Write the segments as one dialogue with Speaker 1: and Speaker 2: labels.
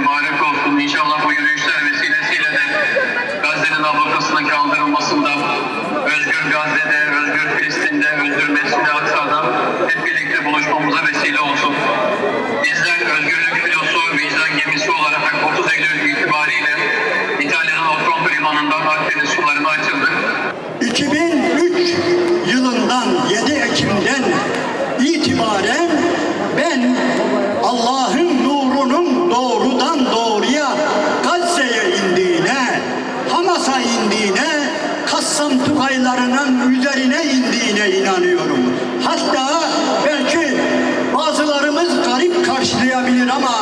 Speaker 1: mübarek olsun. İnşallah bu yürüyüşler vesilesiyle de Gazze'nin ablakasının kaldırılmasında, Özgür Gazze'de, Özgür Filistin'de, Özgür Mescid-i Aksa'da hep birlikte buluşmamıza vesile olsun. Bizler özgürlük filosu, vicdan gemisi olarak 30 Eylül itibariyle İtalya'nın Otronto Limanı'ndan Akdeniz sularına açıldık.
Speaker 2: 2003 yılından 7 Ekim'den itibaren ben Allah'ın Hatta belki bazılarımız garip karşılayabilir ama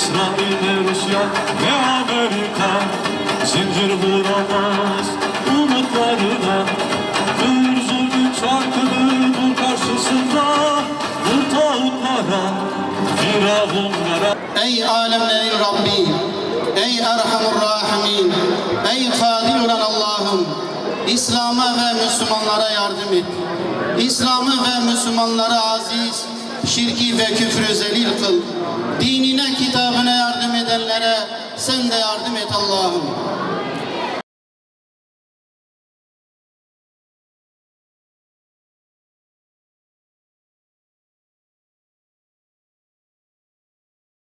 Speaker 3: İsrail ne Rusya ne Amerika? Zincir vuramaz umutlarına. Kır zulmün çarkını dur karşısında. Vur tağutlara Firavunlara.
Speaker 4: Ey alemlerin Rabbi, ey Erhamur Rahimin, ey kadir olan Allah'ım, İslam'a ve Müslümanlara yardım et. İslam'ı ve Müslümanlara aziz, şirki ve küfrü zelil kıl. Dinine, kitabına yardım edenlere sen de.